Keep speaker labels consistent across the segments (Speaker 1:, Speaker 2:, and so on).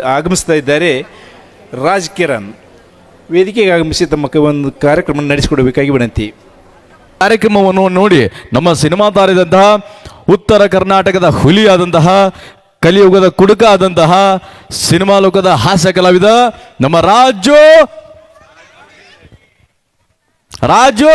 Speaker 1: ಆಗಮಿಸ್ತಾ ಇದ್ದಾರೆ. ರಾಜ್ ಕಿರಣ್ ವೇದಿಕೆಗೆ ಆಗಮಿಸಿ ತಮ್ಮ ಒಂದು ಕಾರ್ಯಕ್ರಮ ನಡೆಸಿಕೊಡಬೇಕಾಗಿ ವಿನಂತಿ.
Speaker 2: ಕಾರ್ಯಕ್ರಮವನ್ನು ನೋಡಿ ನಮ್ಮ ಸಿನಿಮಾ ತಾರಿದಂತಹ ಉತ್ತರ ಕರ್ನಾಟಕದ ಹುಲಿಯಾದಂತಹ, ಕಲಿಯುಗದ ಕುಡುಕ ಆದಂತಹ ಸಿನಿಮಾ ಲೋಕದ ಹಾಸ್ಯ ಕಲಾವಿದ ನಮ್ಮ ರಾಜು. ರಾಜು.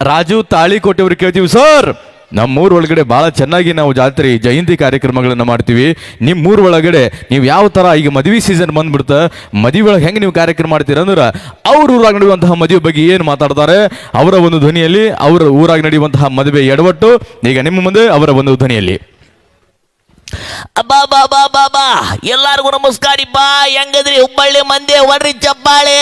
Speaker 2: ರಾಜು ತಾಳಿ ಅವ್ರಿಗೆ ಕೇಳ್ತೀವಿ ಸರ್. ನಮ್ಮೂರ ಒಳಗಡೆ ಬಹಳ ಚೆನ್ನಾಗಿ ನಾವು ಜಾತ್ರೆ, ಜಯಂತಿ ಕಾರ್ಯಕ್ರಮಗಳನ್ನು ಮಾಡ್ತೀವಿ. ನಿಮ್ಮ ಊರ ಒಳಗಡೆ ನೀವು ಯಾವ ತರ ಈಗ ಮದುವೆ ಸೀಸನ್ ಬಂದ್ಬಿಡ್ತ, ಮದುವೆ ಒಳಗೆ ಹೆಂಗೆ ನೀವು ಕಾರ್ಯಕ್ರಮ ಮಾಡ್ತೀರ ಅಂದ್ರೆ ಅವ್ರ ಊರಾಗ ನಡೆಯುವಂತಹ ಮದುವೆ ಬಗ್ಗೆ ಏನು ಮಾತಾಡ್ತಾರೆ, ಅವರ ಒಂದು ಧ್ವನಿಯಲ್ಲಿ, ಅವರ ಊರಾಗ ನಡೆಯುವಂತಹ ಮದುವೆ ಎಡವಟ್ಟು, ಈಗ ನಿಮ್ಮ ಮುಂದೆ ಅವರ ಒಂದು ಧ್ವನಿಯಲ್ಲಿ.
Speaker 3: ಅಬ್ಬಾ ಬಾ ಬಾ ಬಾ ಬಾ ಎಲ್ಲಾರ್ಗು ಬಾ ಹೆಂಗದ್ರಿ, ಹುಬ್ಬಳ್ಳಿ ಮಂದಿ ಒಡ್ರಿ ಚಪ್ಪಾಳೆ.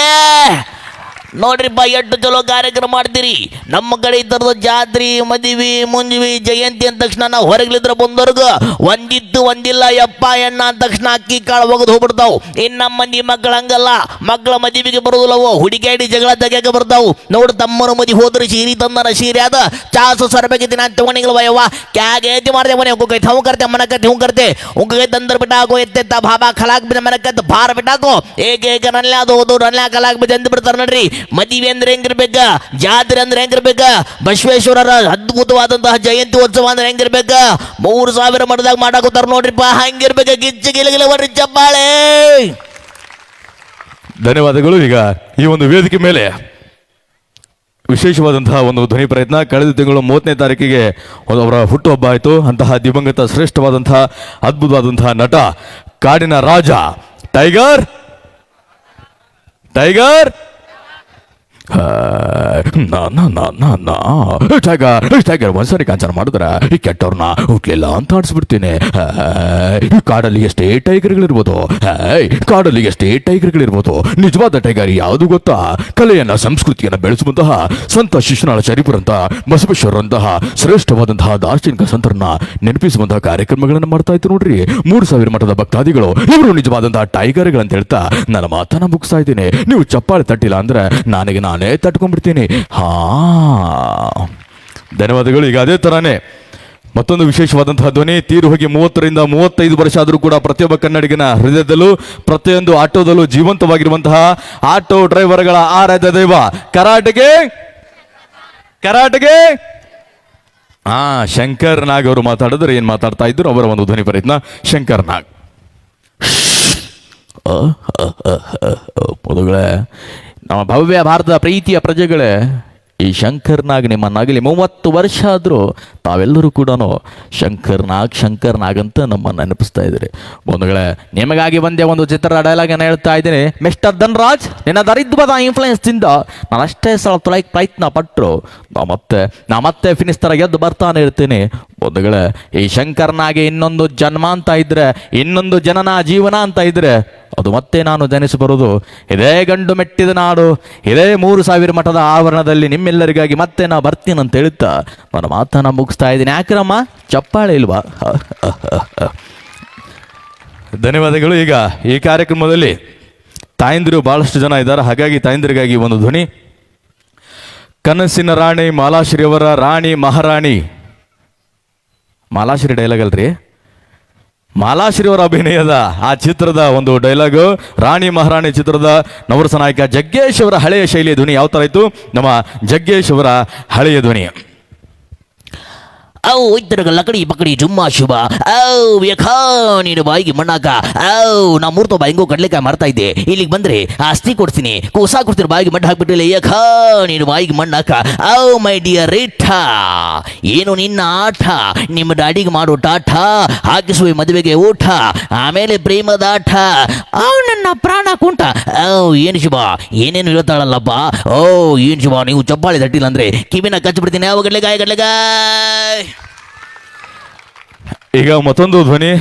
Speaker 3: ನೋಡ್ರಿಪ್ಪ ಎಷ್ಟು ಚಲೋ ಕಾರ್ಯಕ್ರಮ ಮಾಡ್ತೀರಿ. ನಮ್ಮ ಕಡೆ ಈ ಥರದ ಜಾತ್ರಿ, ಮದುವೆ, ಮುಂಜುವಿ, ಜಯಂತಿ ಅಂದ ತಕ್ಷಣ ನಾವು ಹೊರಗ್ಲಿದ್ರ ಬಂದವರ್ಗ ಒಂದಿತ್ತು ಒಂದಿಲ್ಲ, ಯಪ್ಪ, ಎಣ್ಣ ಅಂದ ತಕ್ಷಣ ಅಕ್ಕಿ ಕಾಳು ಒಗದು ಹೋಗ್ಬಿಡ್ತಾವು. ಇನ್ನು ನಮ್ಮ ಮಂದಿ ಮಕ್ಕಳು ಹಂಗಲ್ಲ ಮಕ್ಕಳ ಮದುವೆಗೆ ಬರೋದಿಲ್ಲವೋ ಹುಡುಗಾಡಿ ಜಗಳ ತೆಗಿಯಕ್ಕೆ ಬರ್ತಾವು. ನೋಡು ತಮ್ಮನ ಮದಿ ಹೋದ್ರೆ ಸೀರಿ ತಂದನ ಸೀರೆ ಅದ ಚಾಸು ಸರ್ಬೇಕಿತ್ತು ನಾನು ತಗೊಂಡಿಲ್ಲ ವಯವ್ವ ಕ್ಯಾಗೆ ಎತ್ತಿ ಮಾಡ್ದೆ ಮನೆ ಹೋಗೈತೆ ಹ್ಞೂ ಕರ್ತೆ, ಮನ ಕತ್ತಿ ಹ್ಞೂ ಕರ್ತೆ. ಉಂಗೈ ತಂದರ್ ಬಿಟ್ಟಾಕೋ ಎತ್ತೆತ್ತ ಬಾಬಾ ಖಲಾಕ್ ಬಿದ್ದ ಮನ ಕತ್ತು ಭಾರ ಬಿಟ್ಟಾಕೋ ಏಕ ಏಕ ನನ್ಲೆ ಅದು ಓದು ಕಲಾಕ್ ಬಿದ್ದ ಅಂದ್ ಬಿಡ್ತಾರ ನೋಡ್ರಿ. ಮದುವೆ ಅಂದ್ರೆ ಹೆಂಗಿರ್ಬೇಕ? ಜಾತ್ರೆ ಅಂದ್ರೆ ಹೆಂಗಿರ್ಬೇಕ? ಬಸವೇಶ್ವರರ ಅದ್ಭುತವಾದಂತಹ ಜಯಂತಿ ಉತ್ಸವ ಅಂದ್ರೆ ಹೆಂಗಿರ್ಬೇಕ? ಮೂರು ಸಾವಿರ ಮಠದಾಗ ಮಾಡಾಕೋತಾರ ನೋಡ್ರಿಪ್ಪ, ಹಂಗಿರ್ಬೇಕ ಗಿಜ್ಜಿ ಗಿಲಗಿಲ ಬರ್ರಿ ಚಪ್ಪಾಳೆ.
Speaker 2: ಧನ್ಯವಾದಗಳು. ಈಗ ಈ ಒಂದು ವೇದಿಕೆ ಮೇಲೆ ವಿಶೇಷವಾದಂತಹ ಒಂದು ಧ್ವನಿ ಪ್ರಯತ್ನ. ಕಳೆದ ತಿಂಗಳು ಮೂವತ್ತನೇ ತಾರೀಕಿಗೆ ಅವರ ಹುಟ್ಟುಹಬ್ಬ ಆಯಿತು. ಅಂತಹ ದಿವಂಗತ ಶ್ರೇಷ್ಠವಾದಂತಹ ಅದ್ಭುತವಾದಂತಹ ನಟ ಕಾಡಿನ ರಾಜ ಟೈಗರ್. ಟೈಗರ್. ಟೈಗರ್ ಟೈಗರ್ ಒಂದ್ಸರಿ ಕಾಂಚನ ಮಾಡಿದ್ರ ಈ ಕೆಟ್ಟವ್ರನ್ನ ಹುಟ್ಲಿಲ್ಲ ಅಂತ ಆಡಿಸ್ಬಿಡ್ತೀನಿ. ಕಾಡಲ್ಲಿ ಎಷ್ಟೇ ಟೈಗರ್ಗಳಿರ್ಬೋದು ಕಾಡಲ್ಲಿ ಎಷ್ಟೇ ಟೈಗರ್ಗಳಿರ್ಬೋದು, ನಿಜವಾದ ಟೈಗರ್ ಯಾವುದು ಗೊತ್ತಾ? ಕಲೆಯನ್ನ, ಸಂಸ್ಕೃತಿಯನ್ನ ಬೆಳೆಸುವಂತಹ ಸಂತ ಶಿಶುನಾಳ ಶರೀಫರಂತ ಬಸವೇಶ್ವರಂತಹ ಶ್ರೇಷ್ಠವಾದಂತಹ ದಾರ್ಶನಿಕ ಸಂತರನ್ನ ನೆನಪಿಸುವಂತಹ ಕಾರ್ಯಕ್ರಮಗಳನ್ನು ಮಾಡ್ತಾ ಇತ್ತು ನೋಡ್ರಿ. ಮೂರು ಸಾವಿರ ಮಠದ ಭಕ್ತಾದಿಗಳು, ಇವರು ನಿಜವಾದಂತಹ ಟೈಗರ್ಗಳಂತ ಹೇಳ್ತಾ ನನ್ನ ಮಾತನ್ನ ಮುಗಿಸ್ತಾ ಇದ್ದೀನಿ. ನೀವು ಚಪ್ಪಾಳೆ ತಟ್ಟಿಲ್ಲ ಅಂದ್ರೆ ನನಗೆ ನಾನೇ ತಟ್ಕೊಂಡ್ಬಿಡ್ತೀನಿ. ಹಾ. ಧನ್ಯವಾದಗಳು. ಈಗ ಅದೇ ತರಾನೇ ಮತ್ತೊಂದು ವಿಶೇಷವಾದಂತಹ ಧ್ವನಿ. ತೀರು ಹೋಗಿ ಮೂವತ್ತರಿಂದ ಮೂವತ್ತೈದು ವರ್ಷ ಆದರೂ ಕೂಡ ಪ್ರತಿಯೊಬ್ಬ ಕನ್ನಡಿಗನ ಹೃದಯದಲ್ಲೂ, ಪ್ರತಿಯೊಂದು ಆಟೋದಲ್ಲೂ ಜೀವಂತವಾಗಿರುವಂತಹ ಆಟೋ ಡ್ರೈವರ್ಗಳ ಆರಾಧ್ಯ ದೈವ. ಕರಾಟೆಗೆ? ಕರಾಟೆಗೆ? ಹಾ, ಶಂಕರ್ ನಾಗ್ ಅವರು ಮಾತಾಡಿದ್ರೆ ಏನ್ ಮಾತಾಡ್ತಾ ಇದ್ರು ಅವರ ಒಂದು ಧ್ವನಿ ಪ್ರಯತ್ನ. ಶಂಕರ್ ನಾಗ್. ನಮ್ಮ ಭವ್ಯ ಭಾರತದ ಪ್ರೀತಿಯ ಪ್ರಜೆಗಳೇ, ಈ ಶಂಕರ್ನಾಗ್ ನಿಮ್ಮನ್ನಾಗಲಿ ಮೂವತ್ತು ವರ್ಷ ಆದರೂ ತಾವೆಲ್ಲರೂ ಕೂಡ ಶಂಕರ್ನಾಗ್ ಶಂಕರ್ನಾಗ್ ಶಂಕರ್ ನಾಗ್ ಅಂತ ನಮ್ಮನ್ನು ನೆನಪಿಸ್ತಾ ಇದ್ದೀರಿ. ಬಂಧುಗಳೇ, ನಿಮಗಾಗಿ ಒಂದೇ ಒಂದು ಚಿತ್ರದ ಡೈಲಾಗ್ ಅನ್ನು ಹೇಳ್ತಾ ಇದ್ದೀನಿ. ಮಿಸ್ಟರ್ ಧನ್ರಾಜ್, ನಿನ್ನ ದರಿದ್ರದ ಇನ್ಫ್ಲೂಯೆನ್ಸ್ದಿಂದ ನಾನು ಅಷ್ಟೇ ಸಲ ತೊಲಕ್ಕೆ ಪ್ರಯತ್ನ ಪಟ್ಟರು ನಾ ಮತ್ತೆ ನಾ ಮತ್ತೆ ಫಿನಿಸ್ ಥರ ಗೆದ್ದು ಬರ್ತಾನೆ ಇರ್ತೀನಿ. ಬಂಧುಗಳೇ, ಈ ಶಂಕರ್ನಾಗೆ ಇನ್ನೊಂದು ಜನ್ಮ ಅಂತ ಇದ್ರೆ, ಇನ್ನೊಂದು ಜನನ ಜೀವನ ಅಂತ ಇದ್ರೆ ಅದು ಮತ್ತೆ ನಾನು ಜನಿಸಿ ಬರುವುದು, ಇದೇ ಗಂಡು ಮೆಟ್ಟಿದ ನಾಡು, ಇದೇ ಮೂರು ಸಾವಿರ ಮಠದ ಆವರಣದಲ್ಲಿ ನಿಮ್ಮೆಲ್ಲರಿಗಾಗಿ ಮತ್ತೆ ನಾ ಬರ್ತೀನಿ ಅಂತ ಹೇಳ್ತಾ ನನ್ನ ಮಾತನ್ನ ಮುಗಿಸ್ತಾ ಇದ್ದೀನಿ. ಯಾಕ್ರಮ್ಮ? ಚಪ್ಪಾಳೆ ಇಲ್ವಾ? ಧನ್ಯವಾದಗಳು. ಈಗ ಈ ಕಾರ್ಯಕ್ರಮದಲ್ಲಿ ತಾಯಂದಿರು ಬಹಳಷ್ಟು ಜನ ಇದ್ದಾರೆ. ಹಾಗಾಗಿ ತಾಯಂದಿರಿಗಾಗಿ ಒಂದು ಧ್ವನಿ. ಕನಸಿನ ರಾಣಿ ಮಾಲಾಶ್ರೀ ಅವರ ರಾಣಿ ಮಹಾರಾಣಿ. ಮಾಲಾಶ್ರೀ ಡೈಲಾಗ್ ಮಾಲಾಶ್ರೀ ಅವರ ಅಭಿನಯದ ಆ ಚಿತ್ರದ ಒಂದು ಡೈಲಾಗು ರಾಣಿ ಮಹಾರಾಣಿ ಚಿತ್ರದ ನವರಸ ನಾಯಕ ಜಗ್ಗೇಶ್ ಅವರ ಹಳೆಯ ಶೈಲಿಯ ಧ್ವನಿ ಯಾವ ಥರ ಇತ್ತು? ನಮ್ಮ ಜಗ್ಗೇಶ್ ಅವರ ಹಳೆಯ ಧ್ವನಿ.
Speaker 3: ಅವು ಇದ್ದರಗ ಲಕಡಿ ಪಕಡಿ ಜುಮ್ಮಾ ಶುಭ. ಔ ಯಖಾ ನೀನು ಬಾಯಿಗೆ ಮಣ್ಣಾಕ. ಔ ನಾ ಮೂರ್ತ ಹೆಂಗೋ ಕಡ್ಲೆಕಾಯಿ ಮಾಡ್ತಾ ಇದ್ದೆ. ಇಲ್ಲಿಗೆ ಬಂದ್ರೆ ಆ ಅಸ್ತಿ ಕೊಡ್ತೀನಿ. ಕೂಸಾ ಕೊಡ್ತೀನಿ ಬಾಯಿಗೆ ಮಣ್ಣು ಹಾಕ್ಬಿಟ್ಟಿಲ್ಲ ಯಖಾ ನೀನು ಬಾಯಿಗೆ ಮಣ್ಣಾಕ. ಔ ಮೈ ಡಿಯರ್ ರೇಠ. ಏನು ನಿನ್ನ ಆಟ? ನಿಮ್ಮ ಡ್ಯಾಡಿಗೆ ಮಾಡೋ ಟಾಟ ಹಾಕಿಸುವೆ ಮದುವೆಗೆ ಊಟ? ಆಮೇಲೆ ಪ್ರೇಮದ ಆಟ? ಅವ್ ನನ್ನ ಪ್ರಾಣ ಕುಂಟ. ಔ ಏನು ಶುಭ? ಏನೇನು ಹೇಳ್ತಾಳಲ್ಲಪ್ಪ? ಓ, ಏನು ಶುಭ? ನೀವು ಚಪ್ಪಾಳೆ ತಟ್ಟಿಲ್ಲ ಅಂದ್ರೆ ಕಿವಿನ ಕಚ್ಚಿಬಿಡ್ತೀನಿ. ಯಾವ ಗಡ್ಲೆಗಾಯ, ಗಡ್ಲೆಗಾಯ್.
Speaker 2: ಈಗ ಮತ್ತೊಂದು ಧ್ವನಿ.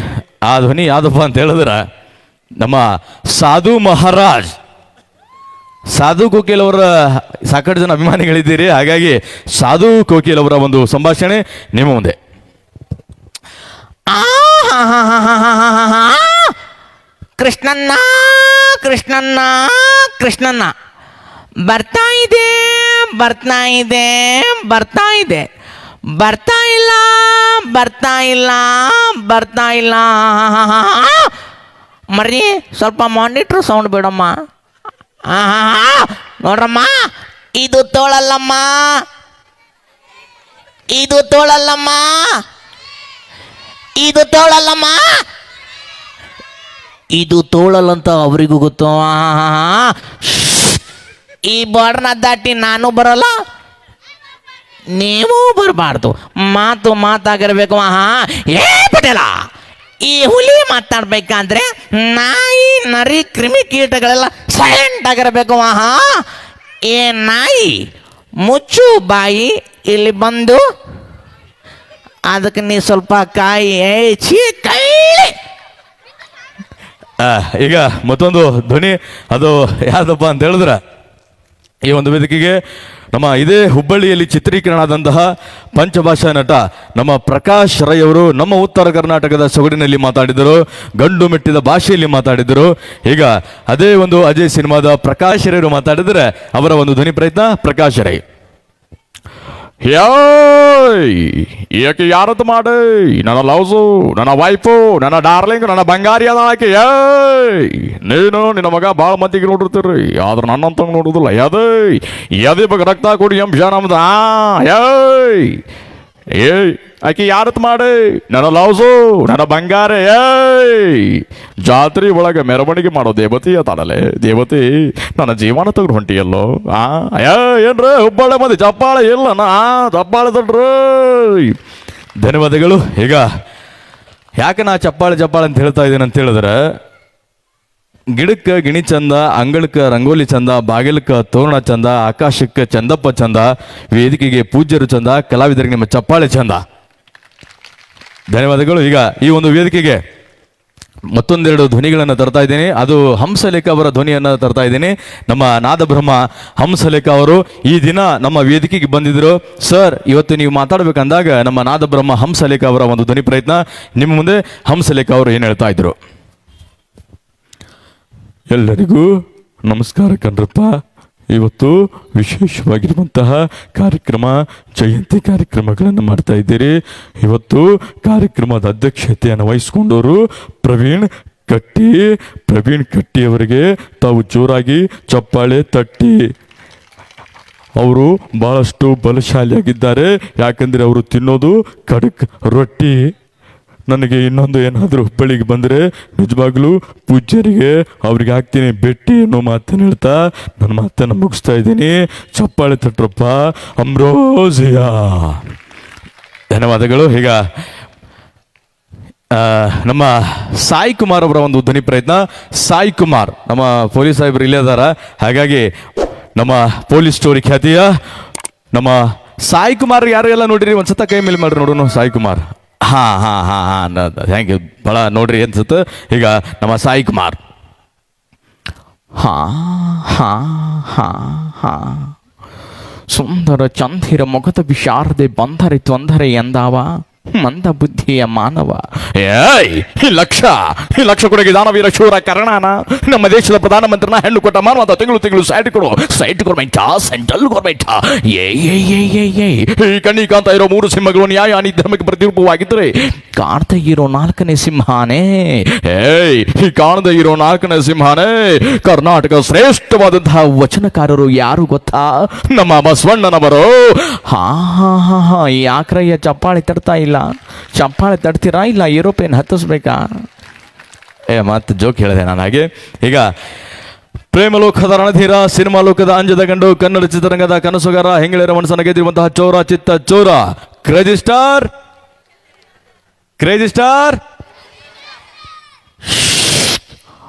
Speaker 2: ಆ ಧ್ವನಿ ಯಾವುದಪ್ಪ ಅಂತ ಹೇಳಿದ್ರೆ ನಮ್ಮ ಸಾಧು ಮಹಾರಾಜ್. ಸಾಧು ಕೋಕಿಲ್ ಅವರ ಸಾಕಷ್ಟು ಜನ ಅಭಿಮಾನಿಗಳಿದ್ದೀರಿ. ಹಾಗಾಗಿ ಸಾಧು ಕೋಕಿಲ್ ಅವರ ಒಂದು ಸಂಭಾಷಣೆ ನಿಮ್ಮ ಮುಂದೆ.
Speaker 4: ಕೃಷ್ಣನ್ನ ಕೃಷ್ಣನ್ನ ಕೃಷ್ಣನ್ನ ಬರ್ತಾ ಇದೆ ಬರ್ತಾ ಇದೆ ಬರ್ತಾ ಇದೆ. ಬರ್ತಾ ಇಲ್ಲ ಬರ್ತಾ ಇಲ್ಲ ಬರ್ತಾ ಇಲ್ಲ.
Speaker 3: ಮರಿ ಸ್ವಲ್ಪ ಮಾನಿಟ್ರ್ ಸೌಂಡ್ ಬಿಡಮ್ಮ. ನೋಡ್ರಮ್ಮ, ಇದು ತೋಳಲ್ಲಮ್ಮ. ಇದು ತೋಳಲ್ಲಮ್ಮ. ಇದು ತೋಳಲ್ಲಮ್ಮ. ಇದು ತೋಳಲ್ಲಂತ ಅವರಿಗೂ ಗೊತ್ತು. ಈ ಬಾರ್ಡ್ನ ದಾಟಿ ನಾನು ಬರಲ್ಲ. ನೀವು ಬರಬಾರ್ದು. ಮಾತು ಮಾತಾಗಿರ್ಬೇಕು, ಆಹಾ. ಏ, ಪಟೇಲ, ಈ ಹುಲಿ ಮಾತಾಡ್ಬೇಕಂದ್ರೆ ನಾಯಿ, ನರಿ, ಕ್ರಿಮಿ ಕೀಟಗಳೆಲ್ಲ ಸೈಲೆಂಟ್ ಆಗಿರಬೇಕು, ಆಹಾ. ಏ, ನಾಯಿ, ಮುಚ್ಚು ಬಾಯಿ ಇಲ್ಲಿ ಬಂದು, ಅದಕ್ಕೆ ನೀ ಸ್ವಲ್ಪ ಕಾಯಿ, ಏ
Speaker 2: ಕೈ ಈಗ ಮತ್ತೊಂದು ಧ್ವನಿ, ಅದು ಯಾವ್ದಪ್ಪ ಅಂತ ಹೇಳಿದ್ರೆ, ಈ ಒಂದು ವೇದಿಕೆಗೆ ನಮ್ಮ ಇದೇ ಹುಬ್ಬಳ್ಳಿಯಲ್ಲಿ ಚಿತ್ರೀಕರಣ ಆದಂತಹ ಪಂಚಭಾಷಾ ನಟ ನಮ್ಮ ಪ್ರಕಾಶ್ ರೈ ಅವರು ನಮ್ಮ ಉತ್ತರ ಕರ್ನಾಟಕದ ಸೊಗಡಿನಲ್ಲಿ ಮಾತಾಡಿದರು, ಗಂಡು ಮೆಟ್ಟಿದ ಭಾಷೆಯಲ್ಲಿ ಮಾತಾಡಿದರು. ಈಗ ಅದೇ ಒಂದು ಅಜಯ್ ಸಿನಿಮಾದ ಪ್ರಕಾಶ್ ರೈ ಮಾತಾಡಿದರೆ ಅವರ ಒಂದು ಧ್ವನಿ ಪ್ರಯತ್ನ ಪ್ರಕಾಶ್ ರೈ. ಯಾಯ್ ಯಾಕೆ ಯಾರದ್ದು ಮಾಡಿ ನನ್ನ ಲವ್ಸು ನನ್ನ ವೈಫು ನನ್ನ ಡಾರ್ಲಿಂಗ್ ನನ್ನ ಬಂಗಾರಿ ಅದ ಆಕೆ ಏಯ್ ನೀನು ನಿನ್ನ ಮಗ ಭಾಳ ಮಂದಿಗೆ ನೋಡಿರ್ತೀರಿ ಆದ್ರೆ ನನ್ನಂತ ನೋಡುದಿಲ್ಲ ಯಾದೇ ಯಾದೇ ಬಗ್ಗೆ ರಕ್ತ ಕೊಡಿ ಅಂಶ ನಮ್ದು ಆ ಏಯ್ ಏಯ್, ಆಕೆ ಯಾರತ್ ಮಾಡಿ? ನನ್ನ ಲವ್ಸು, ನನ್ನ ಬಂಗಾರ, ಏಯ್! ಜಾತ್ರೆ ಒಳಗೆ ಮೆರವಣಿಗೆ ಮಾಡೋ ದೇವತೆ ಅದಾಳಲೆ ದೇವತೆ, ನನ್ನ ಜೀವನ ತೆಗೆದು ಹೊಂಟಿಯಲ್ಲೋ? ಆ ಏನ್ರ ಹುಬ್ಬಾಳೆ ಮಂದಿ ಚಪ್ಪಾಳೆ ಇಲ್ಲ ನಾ ಚಪ್ಪಾಳೆ ತಡ್ರಿ ಧನ್ಯವಾದಗಳು. ಈಗ ಯಾಕೆ ನಾ ಚಪ್ಪಾಳೆ ಚಪ್ಪಾಳೆ ಅಂತ ಹೇಳ್ತಾ ಇದ್ದೀನಿ ಅಂತ ಹೇಳಿದ್ರೆ ಗಿಡಕ್ಕೆ ಗಿಣಿ ಚಂದ, ಅಂಗಳಕ್ಕೆ ರಂಗೋಲಿ ಚಂದ, ಬಾಗಿಲಕ್ಕೆ ತೋರಣ ಚಂದ, ಆಕಾಶಕ್ಕೆ ಚಂದಪ್ಪ ಚಂದ, ವೇದಿಕೆಗೆ ಪೂಜ್ಯರು ಚಂದ, ಕಲಾವಿದರಿಗೆ ನಿಮ್ಮ ಚಪ್ಪಾಳೆ ಚಂದ. ಧನ್ಯವಾದಗಳು. ಈಗ ಈ ಒಂದು ವೇದಿಕೆಗೆ ಮತ್ತೊಂದೆರಡು ಧ್ವನಿಗಳನ್ನು ತರ್ತಾ ಇದ್ದೀನಿ. ಅದು ಹಂಸಲೇಖ ಅವರ ಧ್ವನಿಯನ್ನು ತರ್ತಾ ಇದ್ದೀನಿ. ನಮ್ಮ ನಾದಬ್ರಹ್ಮ ಹಂಸಲೇಖ ಅವರು ಈ ದಿನ ನಮ್ಮ ವೇದಿಕೆಗೆ ಬಂದಿದ್ದರು ಸರ್ ಇವತ್ತು ನೀವು ಮಾತಾಡಬೇಕಂದಾಗ ನಮ್ಮ ನಾದಬ್ರಹ್ಮ ಹಂಸಲೇಖ ಅವರ ಒಂದು ಧ್ವನಿ ಪ್ರಯತ್ನ. ನಿಮ್ಮ ಮುಂದೆ ಹಂಸಲೇಖ ಅವರು ಏನು ಹೇಳ್ತಾ ಇದ್ರು? ಎಲ್ಲರಿಗೂ ನಮಸ್ಕಾರ ಕಣ್ರಪ್ಪ. ಇವತ್ತು ವಿಶೇಷವಾಗಿರುವಂತಹ ಕಾರ್ಯಕ್ರಮ, ಜಯಂತಿ ಕಾರ್ಯಕ್ರಮಗಳನ್ನು ಮಾಡ್ತಾ ಇದ್ದೀರಿ. ಇವತ್ತು ಕಾರ್ಯಕ್ರಮದ ಅಧ್ಯಕ್ಷತೆಯನ್ನು ವಹಿಸಿಕೊಂಡವರು ಪ್ರವೀಣ್ ಕಟ್ಟಿ. ಪ್ರವೀಣ್ ಕಟ್ಟಿಯವರಿಗೆ ತಾವು ಜೋರಾಗಿ ಚಪ್ಪಾಳೆ ತಟ್ಟಿ. ಅವರು ಬಹಳಷ್ಟು ಬಲಶಾಲಿಯಾಗಿದ್ದಾರೆ. ಯಾಕಂದರೆ ಅವರು ತಿನ್ನೋದು ಕಡಕ್ ರೊಟ್ಟಿ. ನನಗೆ ಇನ್ನೊಂದು ಏನಾದರೂ ಹುಬ್ಬಳ್ಳಿಗೆ ಬಂದರೆ ನಿಜವಾಗ್ಲೂ ಪೂಜ್ಯರಿಗೆ ಅವ್ರಿಗೆ ಹಾಕ್ತೀನಿ. ಭೇಟಿ ಅನ್ನೋ ಮಾತನ್ನು ಹೇಳ್ತಾ ನನ್ನ ಮಾತನ್ನು ಮುಗಿಸ್ತಾ ಇದ್ದೀನಿ. ಚಪ್ಪಾಳೆ ತಟ್ರಪ್ಪ. ಅಮ್ರೋಜಿಯ ಧನ್ಯವಾದಗಳು. ಈಗ ನಮ್ಮ ಸಾಯಿ ಕುಮಾರ್ ಅವರ ಒಂದು ಧ್ವನಿ ಪ್ರಯತ್ನ. ಸಾಯಿ ಕುಮಾರ್, ನಮ್ಮ ಪೊಲೀಸ್ ಸಾಹೇಬರು ಇಲ್ಲೇ ಅದಾರ ಹಾಗಾಗಿ ನಮ್ಮ ಪೊಲೀಸ್ ಸ್ಟೋರಿ ಖ್ಯಾತಿಯ ನಮ್ಮ ಸಾಯಿ ಕುಮಾರ್ ಯಾರೆಲ್ಲ ನೋಡಿರಿ? ಒಂದ್ಸತ ಕೈ ಮೇಲೆ ಮಾಡ್ರಿ ನೋಡೋಣ ಸಾಯಿ ಕುಮಾರ್. ಹಾ ಹಾ ಹಾ ಹಾ ಥ್ಯಾಂಕ್ ಯು ಭಾಳ ನೋಡ್ರಿ ಅನ್ಸುತ್ತೆ. ಈಗ ನಮ್ಮ ಸಾಯಿ ಕುಮಾರ್.
Speaker 3: ಹಾ ಹಾ ಹಾ ಹಾ. ಸುಂದರ ಚಂದಿರ ಮೊಗದ ವಿಶಾರದೆ ಬಂದರೆ ತೊಂದರೆ ಎಂದಾವ? ಮಂದ ಬುದ್ಧಿಯ ಮಾನವ.
Speaker 2: ಏಯ್ ಈ ಲಕ್ಷ ಈ ಲಕ್ಷ ಕೊಡಗೆ ದಾನವೀರ ಶೂರ ಕರ್ಣಾನ. ನಮ್ಮ ದೇಶದ ಪ್ರಧಾನಮಂತ್ರಿನ ಹೆಣ್ಣು ಕೊಟ್ಟ ಮಾನವ ತಿಂಗಳು ತಿಂಗಳು ಸೈಟ್ ಕೊಡು. ಸೈಟ್ ಗೌರ್ಮೆಂಟ್ ಸೆಂಟ್ರಲ್ ಗೌರ್ಮೆಂಟ್ ಏ ಈ ಕಣ್ಣಿ ಕಾಂತ ಇರೋ ಮೂರು ಸಿಂಹಗಳು ನ್ಯಾಯ ಅನಿಧರ್ಮಕ್ಕೆ ಪ್ರತಿರೂಪವಾಗಿದ್ದರೆ
Speaker 3: ಕಾಣ್ತಾ ಇರೋ ನಾಲ್ಕನೇ ಸಿಂಹಾನೇ.
Speaker 2: ಏಯ್, ಈ ಕಾಣದ ಇರೋ ನಾಲ್ಕನೇ ಸಿಂಹಾನೇ. ಕರ್ನಾಟಕ ಶ್ರೇಷ್ಠವಾದಂತಹ
Speaker 3: ವಚನಕಾರರು ಯಾರು ಗೊತ್ತಾ?
Speaker 2: ನಮ್ಮ ಬಸವಣ್ಣನವರು.
Speaker 3: ಹಾ ಹಾ ಹಾ ಹಾ ಆಕ್ರಯ್ಯ ಚಪ್ಪಾಳೆ ತರ್ತಾ ಇಲ್ಲ. ಚಪ್ಪಾಳೆ ತಡ್ತೀರಾ? ಇಲ್ಲ, ಏರೋಪ್ಲೇನ್ ಹತ್ತಿಸ್ಬೇಕಾ?
Speaker 2: ಏ, ಮತ್ತೆ ಜೋಕ್ ಹೇಳಿದೆ ನಾನು ಹಾಗೆ. ಈಗ ಪ್ರೇಮಲೋಕದ ರಣಧೀರ, ಸಿನಿಮಾ ಲೋಕದ ಅಂಜದ ಗಂಡು, ಕನ್ನಡ ಚಿತ್ರರಂಗದ ಕನಸುಗಾರ ಹೆಂಗಳೇರ ಮನಸ್ಸನ್ನು ಗೆದ್ದಿರುವಂತಹ ಚೋರ, ಚಿತ್ತ ಚೋರ. ಕ್ರೇಜಿ ಸ್ಟಾರ್ ಕ್ರೇಜಿ ಸ್ಟಾರ್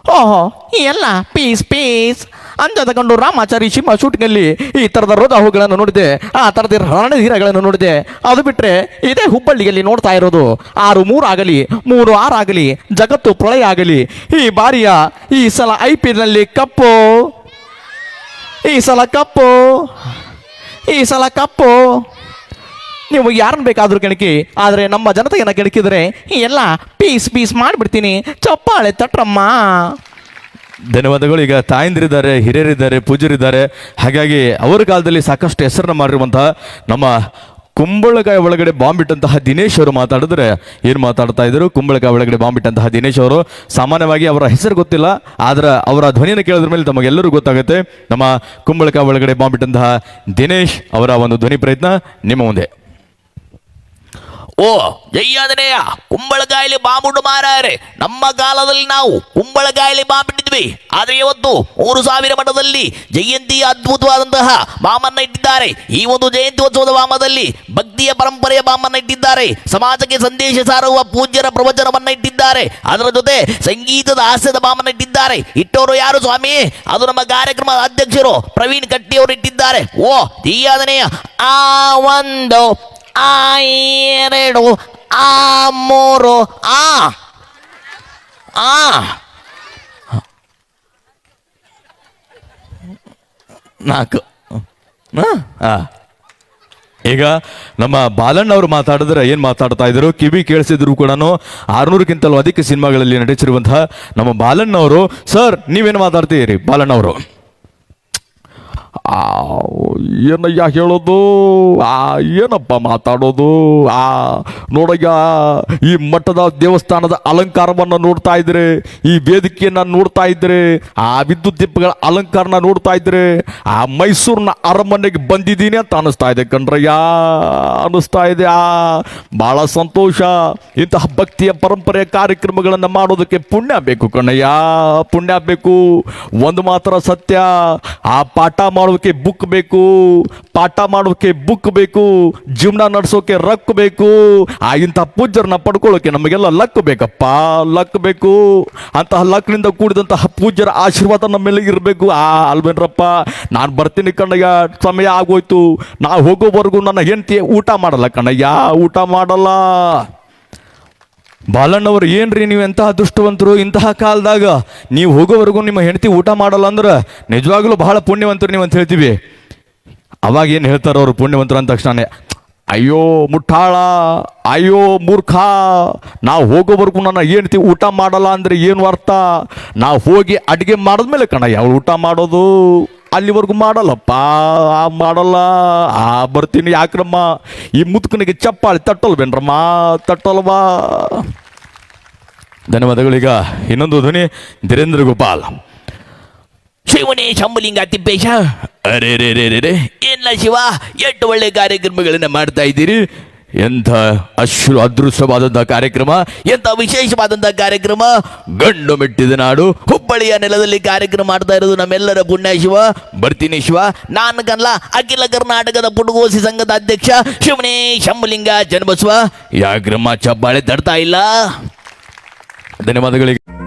Speaker 3: ಓಹೋ ಎಲ್ಲ ಪೀಸ್ ಪೀಸ್ ಅಂಜದ ಕಂಡು ರಾಮಾಚಾರಿ ಸಿಂಹ ಶೂಟಿಂಗಲ್ಲಿ ಈ ಥರದ ರೋದಾಹುಗಳನ್ನು ನೋಡಿದೆ. ಆ ಥರದ ರಣಧೀರಗಳನ್ನು ನೋಡಿದೆ. ಅದು ಬಿಟ್ಟರೆ ಇದೇ ಹುಬ್ಬಳ್ಳಿಯಲ್ಲಿ ನೋಡ್ತಾ ಇರೋದು. ಆರು ಮೂರು ಆಗಲಿ ಮೂರು ಆಗಲಿ ಜಗತ್ತು ಪ್ರಳಯ ಆಗಲಿ ಈ ಬಾರಿಯ ಈ ಸಲ ಐ ಪಿ ಎಲ್ನಲ್ಲಿ ಕಪ್ಪು. ಈ ಸಲ ಕಪ್ಪು. ಈ ಸಲ ಕಪ್ಪು. ನೀವು ಯಾರನ್ನು ಬೇಕಾದರೂ ಕೆಣಕಿ ಆದರೆ ನಮ್ಮ ಜನತೆಯನ್ನು ಕೆಣಕಿದರೆ ಎಲ್ಲ ಪೀಸ್ ಪೀಸ್ ಮಾಡಿಬಿಡ್ತೀನಿ. ಚಪ್ಪಾಳೆ ತಟ್ರಮ್ಮ.
Speaker 2: ಧನ್ಯವಾದಗಳು. ಈಗ ತಾಯಂದಿರಿದ್ದಾರೆ, ಹಿರಿಯರಿದ್ದಾರೆ ಪೂಜರಿದ್ದಾರೆ ಹಾಗಾಗಿ ಅವರ ಕಾಲದಲ್ಲಿ ಸಾಕಷ್ಟು ಹೆಸರನ್ನ ಮಾಡಿರುವಂತಹ ನಮ್ಮ ಕುಂಬಳಕಾಯಿ ಒಳಗಡೆ ಬಾಂಬಿಟ್ಟಂತಹ ದಿನೇಶ್ ಅವರು ಮಾತಾಡಿದ್ರೆ ಏನು ಮಾತಾಡ್ತಾ ಇದ್ದರು ಕುಂಬಳಕಾಯಿ ಒಳಗಡೆ ಬಾಂಬಿಟ್ಟಂತಹ ದಿನೇಶ್ ಅವರು. ಸಾಮಾನ್ಯವಾಗಿ ಅವರ ಹೆಸರು ಗೊತ್ತಿಲ್ಲ, ಆದರೆ ಅವರ ಧ್ವನಿಯನ್ನು ಕೇಳಿದ್ರ ಮೇಲೆ ತಮಗೆಲ್ಲರೂ ಗೊತ್ತಾಗುತ್ತೆ. ನಮ್ಮ ಕುಂಬಳಕಾಯಿ ಒಳಗಡೆ ಬಾಂಬಿಟ್ಟಂತಹ ದಿನೇಶ್ ಅವರ ಒಂದು ಧ್ವನಿ ಪ್ರಯತ್ನ ನಿಮ್ಮ ಮುಂದೆ.
Speaker 3: ಓ ಜಯ್ಯಾದನೆಯ ಕುಂಬಳಕಾಯಿಲಿ ಬಾಂಬುಡು ಮಾರಾಯರೆ. ನಮ್ಮ ಕಾಲದಲ್ಲಿ ನಾವು ಕುಂಬಳಕಾಯಿಲಿ ಬಾಂಬಿಟ್ಟಿದ್ವಿ. ಆದರೆ ಇವತ್ತು ಮೂರು ಸಾವಿರ ಮಠದಲ್ಲಿ ಜಯಂತಿಯ ಅದ್ಭುತವಾದಂತಹ ಬಾಮನ್ನ ಇಟ್ಟಿದ್ದಾರೆ. ಈ ಒಂದು ಜಯಂತಿ ಉತ್ಸವದ ಬಾಮದಲ್ಲಿ ಭಕ್ತಿಯ ಪರಂಪರೆಯ ಬಾಮನ್ನ ಇಟ್ಟಿದ್ದಾರೆ. ಸಮಾಜಕ್ಕೆ ಸಂದೇಶ ಸಾರುವ ಪೂಜ್ಯರ ಪ್ರವಚನವನ್ನ ಇಟ್ಟಿದ್ದಾರೆ. ಅದರ ಜೊತೆ ಸಂಗೀತದ ಹಾಸ್ಯದ ಬಾಮನ್ನ ಇಟ್ಟಿದ್ದಾರೆ. ಇಟ್ಟವರು ಯಾರು ಸ್ವಾಮಿ? ಅದು ನಮ್ಮ ಕಾರ್ಯಕ್ರಮದ ಅಧ್ಯಕ್ಷರು ಪ್ರವೀಣ್ ಕಟ್ಟಿಯವರು ಇಟ್ಟಿದ್ದಾರೆ. ಓ ಜಯ್ಯಾದನೆಯ ಆ ಒಂದು ಆ ಎರಡು ಆ. ಮೂರು ಆ ಆ.
Speaker 2: ನಾಲ್ಕು. ಈಗ ನಮ್ಮ ಬಾಲಣ್ಣ ಅವರು ಮಾತಾಡಿದ್ರೆ ಏನು ಮಾತಾಡ್ತಾ ಇದ್ರು? ಕಿವಿ ಕೇಳಿಸಿದ್ರು ಕೂಡ ಆರ್ನೂರಕ್ಕಿಂತಲೂ ಅಧಿಕ ಸಿನಿಮಾಗಳಲ್ಲಿ ನಟಿಸಿರುವಂತಹ ನಮ್ಮ ಬಾಲಣ್ಣ ಅವರು. ಸರ್, ನೀವೇನು ಮಾತಾಡ್ತೀರಿ ಬಾಲಣ್ಣ ಅವರು? ಏನಯ್ಯ ಹೇಳೋದು? ಆ, ಏನಪ್ಪ ಮಾತಾಡೋದು? ಆ, ನೋಡಯ್ಯ, ಈ ಮಠದ ದೇವಸ್ಥಾನದ ಅಲಂಕಾರವನ್ನು ನೋಡ್ತಾ ಇದ್ರೆ, ಈ ವೇದಿಕೆಯನ್ನ ನೋಡ್ತಾ ಇದ್ರೆ, ಆ ವಿದ್ಯುತ್ ದೀಪಗಳ ಅಲಂಕಾರನ ನೋಡ್ತಾ ಇದ್ರೆ, ಆ ಮೈಸೂರಿನ ಅರಮನೆಗೆ ಬಂದಿದ್ದೀನಿ ಅಂತ ಅನಿಸ್ತಾ ಇದೆ ಕಣ್ರಯ್ಯ. ಅನಿಸ್ತಾ ಇದೆ. ಆ, ಬಹಳ ಸಂತೋಷ. ಇಂತಹ ಭಕ್ತಿಯ ಪರಂಪರೆಯ ಕಾರ್ಯಕ್ರಮಗಳನ್ನು ಮಾಡೋದಕ್ಕೆ ಪುಣ್ಯ ಬೇಕು ಕಣ್ಣಯ್ಯ ಪುಣ್ಯ ಬೇಕು. ಒಂದು ಮಾತ್ರ ಸತ್ಯ. ಆ ಪಾಠ ಮಾಡೋದಕ್ಕೆ ಬುಕ್ ಬೇಕು. ಪಾಠ ಮಾಡೋಕೆ ಬುಕ್ ಬೇಕು, ಜೀವನ ನಡೆಸೋಕೆ ರಕ್ ಬೇಕು, ಆ ಇಂಥ ಪೂಜ್ಯರನ್ನ ಪಡ್ಕೊಳ್ಳೋಕೆ ನಮಗೆಲ್ಲ ಲಕ್ ಬೇಕಪ್ಪ ಲಕ್ ಬೇಕು. ಅಂತಹ ಲಕ್ನಿಂದ ಕೂಡಿದಂತಹ ಪೂಜ್ಯರ ಆಶೀರ್ವಾದ ನಮ್ಮ ಮೇಲೆ ಇರಬೇಕು. ಆ, ಅಲ್ವೇನ್ರಪ್ಪ, ನಾನು ಬರ್ತೀನಿ ಕಣ್ಣಯ್ಯ, ಸಮಯ ಆಗೋಯ್ತು. ನಾ ಹೋಗೋವರೆಗೂ ನನ್ನ ಹೆಂಡತಿ ಊಟ ಮಾಡಲ್ಲ ಕಣ್ಣಯ್ಯ, ಊಟ ಮಾಡಲ್ಲ. ಬಾಲಣ್ಣವ್ರು, ಏನ್ರಿ ನೀವು ಎಂತಹ ದುಷ್ಟವಂತರು? ಇಂತಹ ಕಾಲದಾಗ ನೀವು ಹೋಗೋವರೆಗೂ ನಿಮ್ಮ ಹೆಂಡತಿ ಊಟ ಮಾಡಲ್ಲ ಅಂದ್ರೆ ನಿಜವಾಗ್ಲೂ ಬಹಳ ಪುಣ್ಯವಂತರು ನೀವು ಅಂತ ಹೇಳ್ತೀವಿ. ಅವಾಗ ಏನು ಹೇಳ್ತಾರೋ ಅವರು ಪುಣ್ಯವಂತರು ಅಂದ ತಕ್ಷಣ ಅಯ್ಯೋ ಮುಟ್ಟಾಳ ಅಯ್ಯೋ ಮೂರ್ಖ, ನಾವು ಹೋಗೋವರೆಗೂ ನನ್ನ ಹೆಂಡತಿ ಊಟ ಮಾಡಲ್ಲ ಅಂದರೆ ಏನು ಅರ್ಥ? ನಾವು ಹೋಗಿ ಅಡುಗೆ ಮಾಡಿದ್ಮೇಲೆ ಕಣ ಯಾವ ಊಟ ಮಾಡೋದು ಅಲ್ಲಿವರೆಗೂ ಮಾಡಲ್ಲಪ್ಪ, ಆ ಮಾಡಲ್ಲ, ಆ ಬರ್ತೀನಿ ಯಾಕ್ರಮ್ಮ? ಈ ಮುದುಕನಿಗೆ ಚಪ್ಪಾಳಿ ತಟ್ಟಲ್ವೇನ್ರಮ್ಮ, ತಟ್ಟಲ್ವಾ? ಧನ್ಯವಾದಗಳೀಗ ಇನ್ನೊಂದು ಧ್ವನಿ, ಧೀರೇಂದ್ರ ಗೋಪಾಲ್.
Speaker 3: ಶಿವನೇ ಶಂಭುಲಿಂಗ ತಿಪ್ಪೇಶ.
Speaker 2: ಅರೆ ರೇ ರೇ ರೇ ರೇ
Speaker 3: ಏನಿಲ್ಲ ಶಿವ? ಎಷ್ಟು ಒಳ್ಳೆ ಕಾರ್ಯಕ್ರಮಗಳನ್ನ ಮಾಡ್ತಾ ಇದ್ದೀರಿ.
Speaker 2: ಎಂಥ ಅಶ್ರು ಅದೃಶ್ಯವಾದಂತಹ ಕಾರ್ಯಕ್ರಮ
Speaker 3: ಎಂತ ವಿಶೇಷವಾದಂತಹ ಕಾರ್ಯಕ್ರಮ. ಗಂಡು ಮೆಟ್ಟಿದ ನಾಡು ಹುಬ್ಬಳ್ಳಿಯ ನೆಲದಲ್ಲಿ ಕಾರ್ಯಕ್ರಮ ಮಾಡ್ತಾ ಇರೋದು ನಮ್ಮೆಲ್ಲರ ಪುಣ್ಯ ಶಿವ. ಬರ್ತೀನಿ ಶಿವ. ನಾನು ಕನ್ಲ ಅಖಿಲ ಕರ್ನಾಟಕದ ಪುಡುಗೋಸಿ ಸಂಘದ ಅಧ್ಯಕ್ಷ ಶಿವನೇ ಶಂಭುಲಿಂಗ ಜನಬಸವ ಯಾಕ್ರಮ್ಮ ಚಬ್ಬಾಳೆ ತಡ್ತಾ ಇಲ್ಲ.
Speaker 2: ಧನ್ಯವಾದಗಳಿಗೆ